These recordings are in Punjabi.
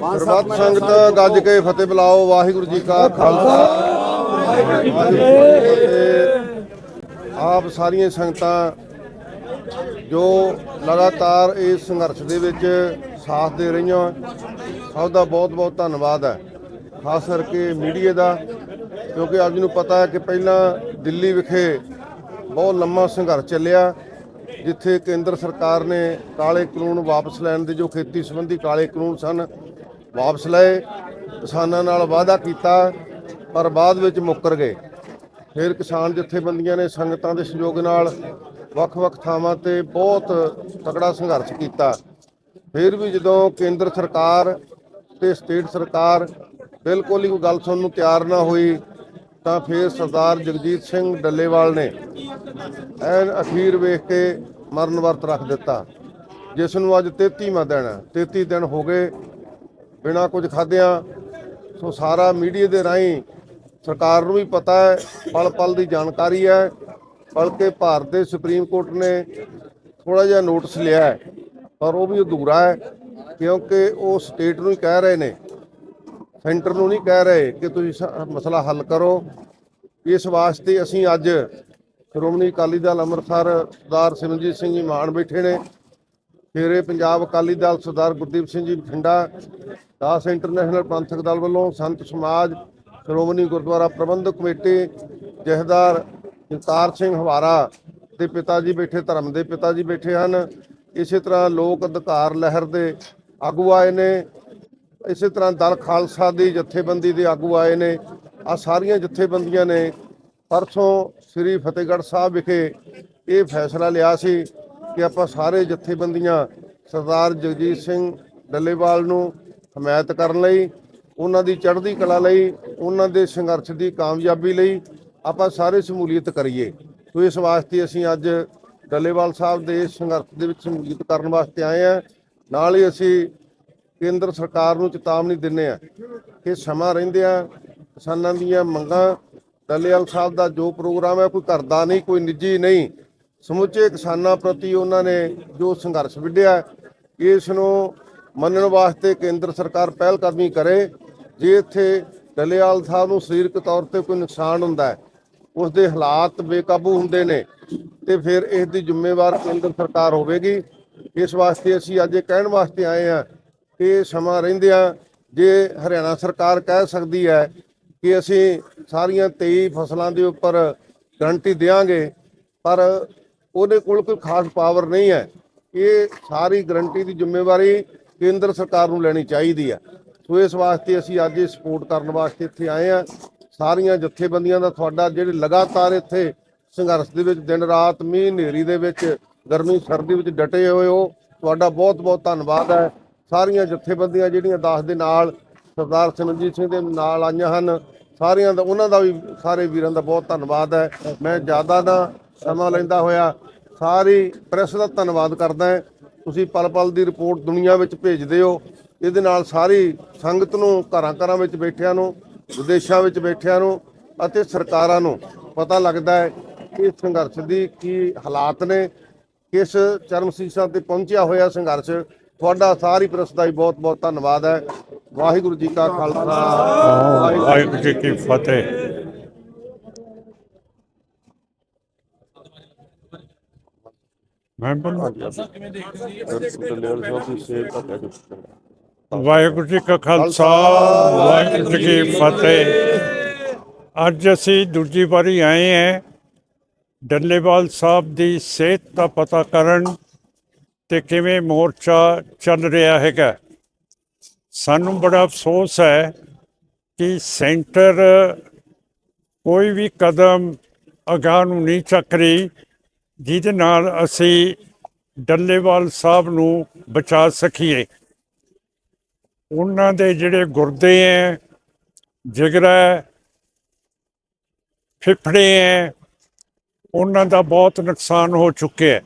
ਸਰਬੱਤ ਸੰਗਤ ਗੱਜ ਕੇ ਫਤਿਹ ਬੁਲਾਓ ਵਾਹਿਗੁਰੂ ਜੀ ਕਾ ਖਾਲਸਾ। ਆਪ ਸਾਰੀਆਂ ਸੰਗਤਾਂ ਜੋ ਲਗਾਤਾਰ ਇਸ ਸੰਘਰਸ਼ ਦੇ ਵਿੱਚ ਸਾਥ ਦੇ ਰਹੀਆਂ ਸਭ ਦਾ ਬਹੁਤ ਬਹੁਤ ਧੰਨਵਾਦ ਹੈ। ਖਾਸ ਕਰਕੇ ਮੀਡੀਆ ਦਾ ਕਿਉਂਕਿ ਆਪ ਜੀ ਨੂੰ ਪਤਾ ਹੈ ਕਿ ਪਹਿਲਾਂ ਦਿੱਲੀ ਵਿਖੇ ਬਹੁਤ ਲੰਮਾ ਸੰਘਰਸ਼ ਚੱਲਿਆ ਜਿੱਥੇ ਕੇਂਦਰ ਸਰਕਾਰ ਨੇ ਕਾਲੇ ਕਾਨੂੰਨ ਵਾਪਸ ਲੈਣ ਦੇ ਜੋ ਖੇਤੀ ਸੰਬੰਧੀ ਕਾਲੇ ਕਾਨੂੰਨ ਸਨ ਵਾਪਸ ਲਏ, ਕਿਸਾਨਾਂ ਨਾਲ ਵਾਅਦਾ ਕੀਤਾ, ਪਰ ਬਾਅਦ ਵਿੱਚ ਮੁੱਕਰ ਗਏ। ਫਿਰ ਕਿਸਾਨ ਜਥੇਬੰਦੀਆਂ ਨੇ ਸੰਗਤਾਂ ਦੇ ਸਹਿਯੋਗ ਨਾਲ ਵੱਖ-ਵੱਖ ਥਾਵਾਂ ਤੇ ਬਹੁਤ ਤਕੜਾ ਸੰਘਰਸ਼ ਕੀਤਾ। ਫਿਰ ਵੀ ਜਦੋਂ ਕੇਂਦਰ ਸਰਕਾਰ ਤੇ ਸਟੇਟ ਸਰਕਾਰ ਬਿਲਕੁਲ ਹੀ ਕੋਈ ਗੱਲ ਸੁਣਨ ਨੂੰ ਤਿਆਰ ਨਾ ਹੋਈ, ਤਾਂ ਫਿਰ ਸਰਦਾਰ ਜਗਜੀਤ ਸਿੰਘ ਡੱਲੇਵਾਲ ਨੇ ਐਨ ਅਖੀਰ ਵੇਖ ਕੇ ਮਰਨ ਵਰਤ ਰੱਖ ਦਿੱਤਾ, ਜਿਸ ਨੂੰ ਅੱਜ 33ਵਾਂ ਦਿਨ ਹੈ। 33 ਦਿਨ ਹੋ ਗਏ ਬਿਨਾ ਕੁਝ ਖਾਧਿਆਂ, ਸੋ ਸਾਰਾ ਮੀਡੀਆ ਦੇ ਰਾਹੀਂ ਸਰਕਾਰ ਨੂੰ ਵੀ ਪਤਾ ਹੈ ਪਲ ਪਲ ਦੀ ਜਾਣਕਾਰੀ ਹੈ, ਬਲਕਿ ਭਾਰਤ ਦੇ ਸੁਪਰੀਮ ਕੋਰਟ ਨੇ ਥੋੜਾ ਜਿਹਾ ਨੋਟਿਸ ਲਿਆ ਹੈ, ਪਰ ਉਹ ਵੀ ਅਧੂਰਾ ਹੈ, ਕਿਉਂਕਿ ਉਹ ਸਟੇਟ ਨੂੰ ਹੀ ਕਹਿ ਰਹੇ ਨੇ, ਸੈਂਟਰ ਨੂੰ ਨਹੀਂ ਕਹਿ ਰਹੇ ਕਿ ਤੁਸੀਂ ਮਸਲਾ ਹੱਲ ਕਰੋ। ਇਸ ਵਾਸਤੇ ਅਸੀਂ ਅੱਜ ਸ਼੍ਰੋਮਣੀ ਅਕਾਲੀ ਦਲ ਅੰਮ੍ਰਿਤਸਰ ਸਰਦਾਰ ਸਿਮਰਜੀਤ ਸਿੰਘ ਜੀ ਮਾਨ ਬੈਠੇ ਨੇ। ਸ਼ੇਰੇ ਪੰਜਾਬ ਅਕਾਲੀ ਦਲ ਸਰਦਾਰ ਗੁਰਦੀਪ ਸਿੰਘ ਜੀ ਬਠਿੰਡਾ, ਦਾਸ ਇੰਟਰਨੈਸ਼ਨਲ ਪੰਥਕ ਦਲ ਵੱਲੋਂ ਸੰਤ ਸਮਾਜ ਸ਼੍ਰੋਮਣੀ ਗੁਰਦੁਆਰਾ ਪ੍ਰਬੰਧਕ ਕਮੇਟੀ ਜਥੇਦਾਰ ਜਗਤਾਰ ਸਿੰਘ ਹਵਾਰਾ ਦੇ ਪਿਤਾ ਜੀ ਬੈਠੇ, ਧਰਮ ਦੇ ਪਿਤਾ ਜੀ ਬੈਠੇ ਹਨ। ਇਸੇ ਤਰ੍ਹਾਂ ਲੋਕ ਅਧਿਕਾਰ ਲਹਿਰ ਦੇ ਆਗੂ ਆਏ ਨੇ। ਇਸੇ ਤਰ੍ਹਾਂ ਦਲ ਖਾਲਸਾ ਦੀ ਜਥੇਬੰਦੀ ਦੇ ਆਗੂ ਆਏ ਨੇ। ਆ ਸਾਰੀਆਂ ਜਥੇਬੰਦੀਆਂ ਨੇ। ਪਰਸੋਂ ਸ੍ਰੀ ਫਤਿਹਗੜ੍ਹ ਸਾਹਿਬ ਵਿਖੇ ਇਹ ਫੈਸਲਾ ਲਿਆ ਸੀ ਕਿ ਆਪਾਂ ਸਾਰੇ ਜਥੇਬੰਦੀਆਂ ਸਰਦਾਰ ਜਗਜੀਤ ਸਿੰਘ ਡੱਲੇਵਾਲ ਨੂੰ ਹਮਾਇਤ ਕਰਨ ਲਈ, ਉਹਨਾਂ ਦੀ ਚੜ੍ਹਦੀ ਕਲਾ ਲਈ, ਉਹਨਾਂ ਦੇ ਸੰਘਰਸ਼ ਦੀ ਕਾਮਯਾਬੀ ਲਈ ਆਪਾਂ ਸਾਰੇ ਸ਼ਮੂਲੀਅਤ ਕਰੀਏ। ਸੋ ਇਸ ਵਾਸਤੇ ਅਸੀਂ ਅੱਜ ਡੱਲੇਵਾਲ ਸਾਹਿਬ ਦੇ ਸੰਘਰਸ਼ ਦੇ ਵਿੱਚ ਸ਼ਮੂਲੀਅਤ ਕਰਨ ਵਾਸਤੇ ਆਏ ਹਾਂ। ਨਾਲ ਹੀ ਅਸੀਂ ਕੇਂਦਰ ਸਰਕਾਰ ਨੂੰ ਚੇਤਾਵਨੀ ਦਿੰਨੇ ਆ ਕਿ ਸਮਾਂ ਰਹਿੰਦਿਆਂ ਕਿਸਾਨਾਂ ਦੀਆਂ ਮੰਗਾਂ, ਡੱਲੇਵਾਲ ਸਾਹਿਬ ਦਾ ਜੋ ਪ੍ਰੋਗਰਾਮ ਹੈ, ਕੋਈ ਘਰ ਦਾ ਨਹੀਂ, ਕੋਈ ਨਿੱਜੀ ਨਹੀਂ ਸਮੁੱਚੇ ਕਿਸਾਨਾਂ ਪ੍ਰਤੀ ਉਹਨਾਂ ਨੇ ਜੋ ਸੰਘਰਸ਼ ਵਿੱਢਿਆ ਇਸ ਨੂੰ ਮੰਨਣ ਵਾਸਤੇ ਕੇਂਦਰ ਸਰਕਾਰ ਪਹਿਲ ਕਦਮੀ ਕਰੇ, ਜੇ ਇੱਥੇ ਡੱਲੇਵਾਲ ਸਾਹਿਬ ਨੂੰ ਸਰੀਰਕ ਤੌਰ ਤੇ ਕੋਈ ਨੁਕਸਾਨ ਹੁੰਦਾ ਹੈ ਉਸ ਦੇ ਹਾਲਾਤ ਬੇਕਾਬੂ ਹੁੰਦੇ ਨੇ, ਤੇ ਫਿਰ ਇਸ ਦੀ ਜ਼ਿੰਮੇਵਾਰ ਕੇਂਦਰ ਸਰਕਾਰ ਹੋਵੇਗੀ। ਇਸ ਵਾਸਤੇ ਅਸੀਂ ਅੱਜ ਇਹ ਕਹਿਣ ਵਾਸਤੇ ਆਏ ਹਾਂ ਕਿ ਸਮਾਂ ਰਹਿੰਦਿਆਂ ਜੇ ਹਰਿਆਣਾ ਸਰਕਾਰ ਕਹਿ ਸਕਦੀ ਹੈ ਕਿ ਅਸੀਂ ਸਾਰੀਆਂ 23 ਫਸਲਾਂ ਦੇ ਉੱਪਰ ਗਰੰਟੀ ਦੇਵਾਂਗੇ ਪਰ ਉਹਦੇ ਕੋਲ ਕੋਈ ਖਾਸ ਪਾਵਰ ਨਹੀਂ ਹੈ। ਇਹ ਸਾਰੀ ਗਰੰਟੀ ਦੀ ਜ਼ਿੰਮੇਵਾਰੀ ਕੇਂਦਰ ਸਰਕਾਰ ਨੂੰ ਲੈਣੀ ਚਾਹੀਦੀ ਹੈ। ਸੋ ਇਸ ਵਾਸਤੇ ਅਸੀਂ ਅੱਜ ਇਹ ਸਪੋਰਟ ਕਰਨ ਵਾਸਤੇ ਇੱਥੇ ਆਏ ਆ ਸਾਰੀਆਂ ਜਥੇਬੰਦੀਆਂ ਦਾ ਤੁਹਾਡਾ, ਜਿਹੜੇ ਲਗਾਤਾਰ ਇੱਥੇ ਸੰਘਰਸ਼ ਦੇ ਵਿੱਚ, ਦਿਨ ਰਾਤ ਮੀਂਹ ਹਨੇਰੀ ਦੇ ਵਿੱਚ, ਗਰਮੀ, ਸਰਦੀ ਵਿੱਚ ਡਟੇ ਹੋਏ ਹੋ, ਤੁਹਾਡਾ ਬਹੁਤ ਬਹੁਤ ਧੰਨਵਾਦ ਹੈ। ਸਾਰੀਆਂ ਜਥੇਬੰਦੀਆਂ ਜਿਹੜੀਆਂ ਦਾਸ ਦੇ ਨਾਲ, ਸਰਦਾਰ ਸਿਮਰਜੀਤ ਸਿੰਘ ਦੇ ਨਾਲ ਆਈਆਂ ਹਨ, ਸਾਰਿਆਂ ਦਾ, ਉਹਨਾਂ ਦਾ ਵੀ, ਸਾਰੇ ਵੀਰਾਂ ਦਾ ਬਹੁਤ ਧੰਨਵਾਦ ਹੈ। ਮੈਂ ਜ਼ਿਆਦਾ ਦਾ ਸਮਾਂ ਲੈਂਦਾ ਹੋਇਆ, ਸਾਰੀ ਪ੍ਰੈਸ ਦਾ ਧੰਨਵਾਦ ਕਰਦਾ ਹਾਂ। ਤੁਸੀਂ ਪਲ ਪਲ ਦੀ ਰਿਪੋਰਟ ਦੁਨੀਆ ਵਿੱਚ ਭੇਜਦੇ ਹੋ। ਇਹਦੇ ਨਾਲ ਸਾਰੀ ਸੰਗਤ ਨੂੰ, ਘਰਾਂ ਘਰਾਂ ਵਿੱਚ ਬੈਠਿਆਂ ਨੂੰ, ਵਿਦੇਸ਼ਾਂ ਵਿੱਚ ਬੈਠਿਆਂ ਨੂੰ ਅਤੇ ਸਰਕਾਰਾਂ ਨੂੰ ਪਤਾ ਲੱਗਦਾ ਹੈ ਕਿ ਇਸ ਸੰਘਰਸ਼ ਦੀ ਕੀ ਹਾਲਾਤ ਨੇ, ਕਿਸ ਚਰਮ ਸੀਸਾਂ ਤੇ ਪਹੁੰਚਿਆ ਹੋਇਆ ਸੰਘਰਸ਼। ਤੁਹਾਡਾ ਸਾਰੀ ਪ੍ਰੈਸ ਦਾ ਵੀ ਬਹੁਤ ਬਹੁਤ ਧੰਨਵਾਦ ਹੈ। ਵਾਹਿਗੁਰੂ ਜੀ ਕਾ ਖਾਲਸਾ। ਵਾਹਿਗੁਰੂ ਜੀ ਕੀ ਫਤਿਹ। ਮੈਂ ਬੋਲਾਂ ਵਾਹਿਗੁਰੂ ਜੀ ਕਾ ਖਾਲਸਾ ਵਾਹਿਗੁਰੂ ਜੀ ਕੀ ਫਤਿਹ। ਅੱਜ ਅਸੀਂ ਦੂਜੀ ਵਾਰੀ ਆਏ ਹਾਂ ਡੱਲੇਵਾਲ ਸਾਹਿਬ ਦੀ ਸਿਹਤ ਦਾ ਪਤਾ ਕਰਨ ਤੇ ਕਿਵੇਂ ਮੋਰਚਾ ਚੱਲ ਰਿਹਾ ਹੈਗਾ। ਸਾਨੂੰ ਬੜਾ ਅਫਸੋਸ ਹੈ ਕਿ ਸੈਂਟਰ ਕੋਈ ਵੀ ਕਦਮ ਅਗਾਂਹ ਨੂੰ ਨਹੀਂ ਚੱਕ ਰਹੀ। ਜਿਹਦੇ ਨਾਲ ਅਸੀਂ ਡੱਲੇਵਾਲ ਸਾਹਿਬ ਨੂੰ ਬਚਾ ਸਕੀਏ। ਉਹਨਾਂ ਦੇ ਜਿਹੜੇ ਗੁਰਦੇ ਹੈ ਜਿਗਰਾ ਹੈ, ਫੇਫੜੇ ਹੈ ਉਹਨਾਂ ਦਾ ਬਹੁਤ ਨੁਕਸਾਨ ਹੋ ਚੁੱਕਿਆ ਹੈ।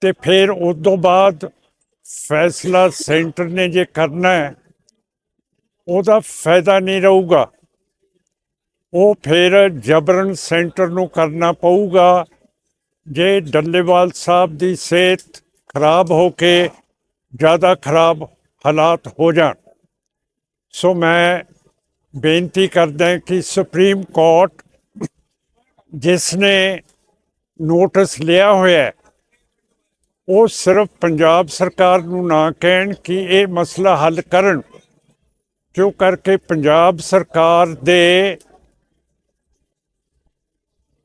ਤੇ ਫਿਰ ਉਸ ਤੋਂ ਬਾਅਦ ਫੈਸਲਾ ਸੈਂਟਰ ਨੇ ਜੇ ਕਰਨਾ ਹੈ ਉਹਦਾ ਫਾਇਦਾ ਨਹੀਂ ਰਹੂਗਾ। ਉਹ ਫਿਰ ਜਬਰਨ ਸੈਂਟਰ ਨੂੰ ਕਰਨਾ ਪਊਗਾ। ਜੇ ਡੱਲੇਵਾਲ ਸਾਹਿਬ ਦੀ ਸਿਹਤ ਖਰਾਬ ਹੋ ਕੇ ਜ਼ਿਆਦਾ ਖਰਾਬ ਹਾਲਾਤ ਹੋ ਜਾਣ। ਸੋ ਮੈਂ ਬੇਨਤੀ ਕਰਦਾ ਕਿ ਸੁਪਰੀਮ ਕੋਰਟ ਜਿਸ ਨੇ ਨੋਟਿਸ ਲਿਆ ਹੋਇਆ ਉਹ ਸਿਰਫ ਪੰਜਾਬ ਸਰਕਾਰ ਨੂੰ ਨਾ ਕਹਿਣ ਕਿ ਇਹ ਮਸਲਾ ਹੱਲ ਕਰਨ ਕਿਉਂ ਕਰਕੇ ਪੰਜਾਬ ਸਰਕਾਰ ਦੇ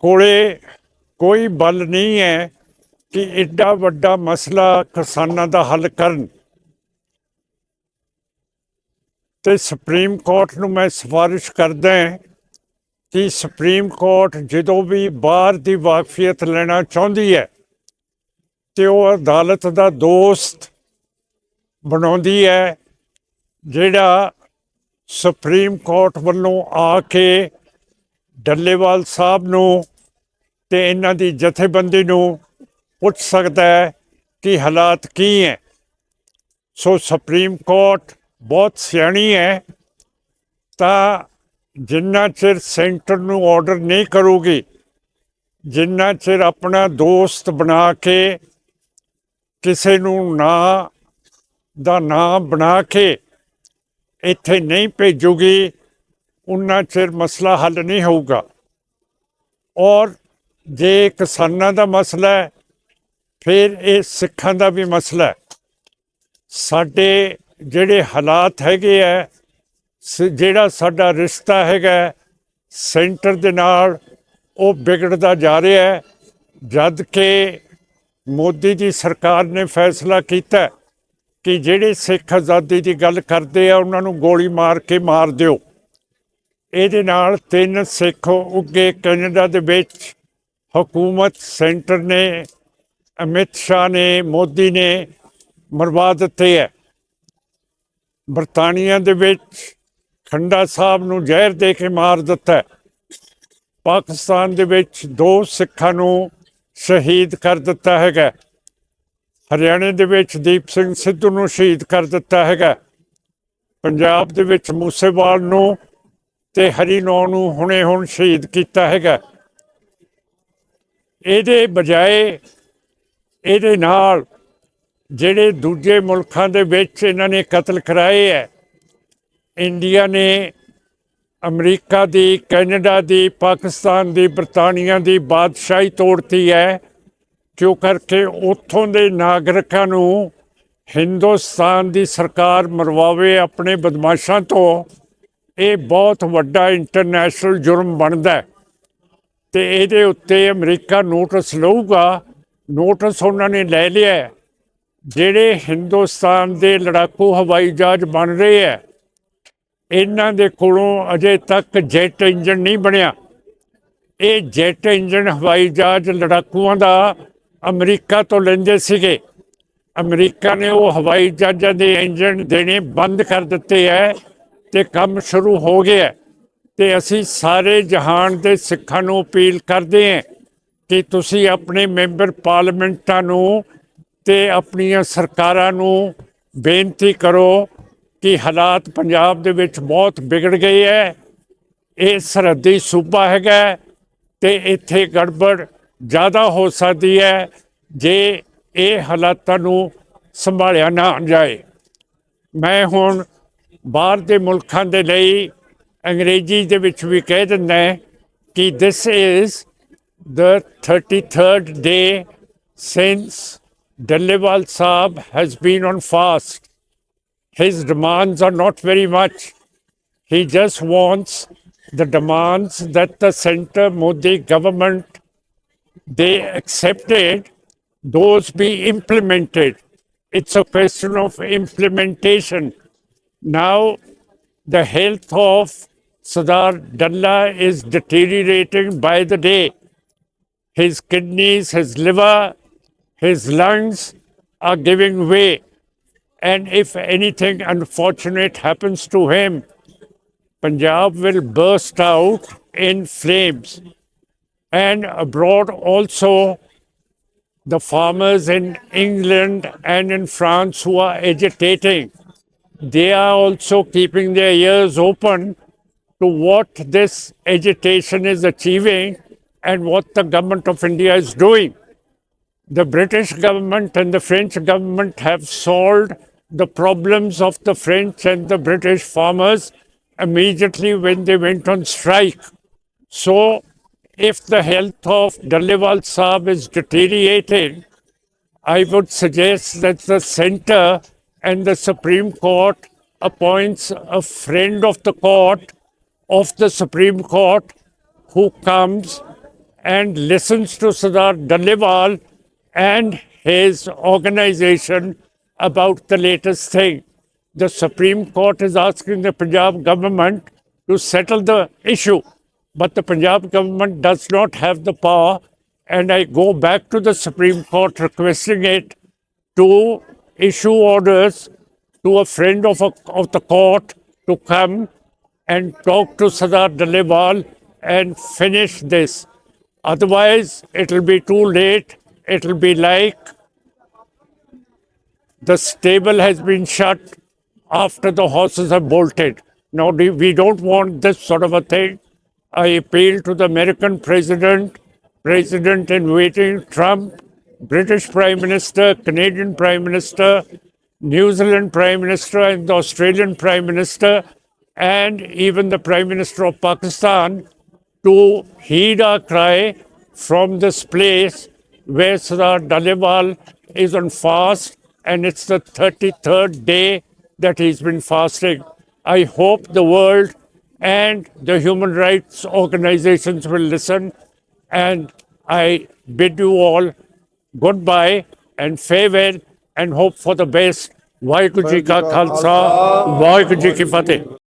ਕੋਲੇ ਕੋਈ ਬਲ ਨਹੀਂ ਹੈ ਕਿ ਐਡਾ ਵੱਡਾ ਮਸਲਾ ਕਿਸਾਨਾਂ ਦਾ ਹੱਲ ਕਰਨ। ਤੇ ਸੁਪਰੀਮ ਕੋਰਟ ਨੂੰ ਮੈਂ ਸਿਫਾਰਿਸ਼ ਕਰਦਾ ਕਿ ਸੁਪਰੀਮ ਕੋਰਟ ਜਦੋਂ ਵੀ ਬਾਹਰ ਦੀ ਵਾਕਫੀਅਤ ਲੈਣਾ ਚਾਹੁੰਦੀ ਹੈ, ਤੇ ਉਹ ਅਦਾਲਤ ਦਾ ਦੋਸਤ ਬਣਾਉਂਦੀ ਹੈ, ਜਿਹੜਾ ਸੁਪਰੀਮ ਕੋਰਟ ਵੱਲੋਂ ਆ ਕੇ ਡੱਲੇਵਾਲ ਸਾਹਿਬ ਨੂੰ ਤੇ ਇਹਨਾਂ ਦੀ ਜਥੇਬੰਦੀ ਨੂੰ ਪੁੱਛ ਸਕਦਾ ਹੈ ਕਿ ਹਾਲਾਤ ਕੀ ਹੈ। ਸੋ ਸੁਪਰੀਮ ਕੋਰਟ ਬਹੁਤ ਸਿਆਣੀ ਹੈ। ਤਾਂ ਜਿੰਨਾ ਚਿਰ ਸੈਂਟਰ ਨੂੰ ਆਰਡਰ ਨਹੀਂ ਕਰੂਗੀ, ਜਿੰਨਾ ਚਿਰ ਆਪਣਾ ਦੋਸਤ ਬਣਾ ਕੇ ਕਿਸੇ ਨੂੰ ਨਾ, ਦਾ ਨਾਮ ਬਣਾ ਕੇ ਇੱਥੇ ਨਹੀਂ ਭੇਜੂਗੀ, ਉਨਾ ਚਿਰ ਮਸਲਾ ਹੱਲ ਨਹੀਂ ਹੋਊਗਾ। ਔਰ ਜੇ ਕਿਸਾਨਾਂ ਦਾ ਮਸਲਾ ਹੈ, ਫਿਰ ਇਹ ਸਿੱਖਾਂ ਦਾ ਵੀ ਮਸਲਾ ਹੈ। ਸਾਡੇ ਜਿਹੜੇ ਹਾਲਾਤ ਹੈਗੇ ਆ ਸ- ਜਿਹੜਾ ਸਾਡਾ ਰਿਸ਼ਤਾ ਹੈਗਾ ਸੈਂਟਰ ਦੇ ਨਾਲ ਉਹ ਵਿਗੜਦਾ ਜਾ ਰਿਹਾ ਹੈ। ਜਦ ਕਿ ਮੋਦੀ ਦੀ ਸਰਕਾਰ ਨੇ ਫੈਸਲਾ ਕੀਤਾ ਕਿ ਜਿਹੜੇ ਸਿੱਖ ਆਜ਼ਾਦੀ ਦੀ ਗੱਲ ਕਰਦੇ ਆ, ਉਹਨਾਂ ਨੂੰ ਗੋਲੀ ਮਾਰ ਕੇ ਮਾਰ ਦਿਓ। ਇਹਦੇ ਨਾਲ ਤਿੰਨ ਸਿੱਖ ਉੱਗੇ ਕੈਨੇਡਾ ਦੇ ਵਿੱਚ ਹਕੂਮਤ ਸੈਂਟਰ ਨੇ, ਅਮਿਤ ਸ਼ਾਹ ਨੇ, ਮੋਦੀ ਨੇ ਮਰਵਾ ਦਿੱਤੇ ਹੈ। ਬਰਤਾਨੀਆ ਦੇ ਵਿੱਚ ਖੰਡਾ ਸਾਹਿਬ ਨੂੰ ਜ਼ਹਿਰ ਦੇ ਕੇ ਮਾਰ ਦਿੱਤਾ ਪਾਕਿਸਤਾਨ ਦੇ ਵਿੱਚ ਦੋ ਸਿੱਖਾਂ ਨੂੰ ਸ਼ਹੀਦ ਕਰ ਦਿੱਤਾ ਹੈਗਾ ਹਰਿਆਣੇ ਦੇ ਵਿੱਚ ਦੀਪ ਸਿੰਘ ਸਿੱਧੂ ਨੂੰ ਸ਼ਹੀਦ ਕਰ ਦਿੱਤਾ ਹੈਗਾ ਪੰਜਾਬ ਦੇ ਵਿੱਚ ਮੂਸੇਵਾਲ ਨੂੰ ਤੇ ਹਰੀ ਨੌ ਨੂੰ ਹੁਣੇ ਹੁਣ ਸ਼ਹੀਦ ਕੀਤਾ ਹੈਗਾ ਇਹਦੇ ਬਜਾਏ ਇਹਦੇ ਨਾਲ ਜਿਹੜੇ ਦੂਜੇ ਮੁਲਕਾਂ ਦੇ ਵਿੱਚ ਇਹਨਾਂ ਨੇ ਕਤਲ ਕਰਾਏ ਹੈ, ਇੰਡੀਆ ਨੇ ਅਮਰੀਕਾ ਦੀ, ਕੈਨੇਡਾ ਦੀ, ਪਾਕਿਸਤਾਨ ਦੀ, ਬਰਤਾਨੀਆ ਦੀ ਬਾਦਸ਼ਾਹੀ ਤੋੜਤੀ ਹੈ ਕਿਉਂ ਕਰਕੇ ਉੱਥੋਂ ਦੇ ਨਾਗਰਿਕਾਂ ਨੂੰ ਹਿੰਦੁਸਤਾਨ ਦੀ ਸਰਕਾਰ ਮਰਵਾਵੇ ਆਪਣੇ ਬਦਮਾਸ਼ਾਂ ਤੋਂ, ਇਹ ਬਹੁਤ ਵੱਡਾ ਇੰਟਰਨੈਸ਼ਨਲ ਜੁਰਮ ਬਣਦਾ ਹੈ। ਤੇ ਇਹਦੇ ਉੱਤੇ ਅਮਰੀਕਾ ਨੋਟਿਸ ਲਊਗਾ। ਨੋਟਿਸ ਉਹਨਾਂ ਨੇ ਲੈ ਲਿਆ ਜਿਹੜੇ ਹਿੰਦੁਸਤਾਨ ਦੇ ਲੜਾਕੂ ਹਵਾਈ ਜਹਾਜ਼ ਬਣ ਰਹੇ ਹੈ। ਇਹਨਾਂ ਦੇ ਕੋਲੋਂ ਅਜੇ ਤੱਕ ਜੈਟ ਇੰਜਨ ਨਹੀਂ ਬਣਿਆ। ਇਹ ਜੈਟ ਇੰਜਨ ਹਵਾਈ ਜਹਾਜ਼ ਲੜਾਕੂਆਂ ਦਾ ਅਮਰੀਕਾ ਤੋਂ ਲੈਂਦੇ ਸੀਗੇ। ਅਮਰੀਕਾ ਨੇ ਉਹ ਹਵਾਈ ਜਹਾਜ਼ਾਂ ਦੇ ਇੰਜਨ ਦੇਣੇ ਬੰਦ ਕਰ ਦਿੱਤੇ ਹੈ ਤੇ ਕੰਮ ਸ਼ੁਰੂ ਹੋ ਗਿਆ ਤੇ ਅਸੀਂ ਸਾਰੇ ਜਹਾਨ ਦੇ ਸਿੱਖਾਂ ਨੂੰ ਅਪੀਲ ਕਰਦੇ ਹਾਂ ਕਿ ਤੁਸੀਂ ਆਪਣੇ ਮੈਂਬਰ ਪਾਰਲੀਮੈਂਟਾਂ ਨੂੰ ਤੇ ਆਪਣੀਆਂ ਸਰਕਾਰਾਂ ਨੂੰ ਬੇਨਤੀ ਕਰੋ ਕਿ ਹਾਲਾਤ ਪੰਜਾਬ ਦੇ ਵਿੱਚ ਬਹੁਤ ਵਿਗੜ ਗਏ ਹੈ। ਇਹ ਸਰਹੱਦੀ ਸੂਬਾ ਹੈਗਾ ਹੈ ਤੇ ਇੱਥੇ ਗੜਬੜ ਜ਼ਿਆਦਾ ਹੋ ਸਕਦੀ ਹੈ ਜੇ ਇਹ ਹਾਲਾਤਾਂ ਨੂੰ ਸੰਭਾਲਿਆ ਨਾ ਜਾਏ। ਮੈਂ ਹੁਣ ਬਾਹਰ ਦੇ ਮੁਲਕਾਂ ਦੇ ਲਈ ਅੰਗਰੇਜ਼ੀ ਦੇ ਵਿੱਚ ਵੀ ਕਹਿ ਦਿੰਦਾ ਹਾਂ ਕਿ this is the 33rd day since Dallewal Saab has been on fast. His demands are not very much. He just wants the demands that the center Modi government they accepted, those be implemented. It's a question of implementation. Now, the health of Sadar Dalla is deteriorating by the day. His kidneys, his liver, his lungs are giving way. And if anything unfortunate happens to him, Punjab will burst out in flames. And abroad also, the farmers in England and in France who are agitating, they are also keeping their ears open to what this agitation is achieving and what the government of India is doing. The British government and the French government have solved the problems of the French and the British farmers immediately when they went on strike. So, if the health of Dalewal Saab is deteriorating, I would suggest that the center and the Supreme Court appoints a friend of the court of the Supreme Court who comes and listens to Sardar Dalewal and his organization about the latest thing. The Supreme Court is asking the Punjab government to settle the issue, but the Punjab government does not have the power. And I go back to the Supreme Court requesting it to issue orders to a friend of, a, of the court to come and talk to Sadar Dalewal and finish this. Otherwise, it'll be too late. It'll be like the stable has been shut after the horses have bolted. Now, we we don't want this sort of a thing. I appeal to the American president, president in waiting, Trump, British Prime Minister, Canadian Prime Minister, New Zealand Prime Minister, and the Australian Prime Minister, and even the Prime Minister of Pakistan to heed our cry from this place where Sardar Dalewal is on fast and it's the 33rd day that he's been fasting. I hope the world and the human rights organizations will listen and I bid you all goodbye and farewell and hope for the best. Waheguru ji ਕਾ ਖਾਲਸਾ ਵਾਹਿਗੁਰੂ ਜੀ ਕੀ ਫਤਿਹ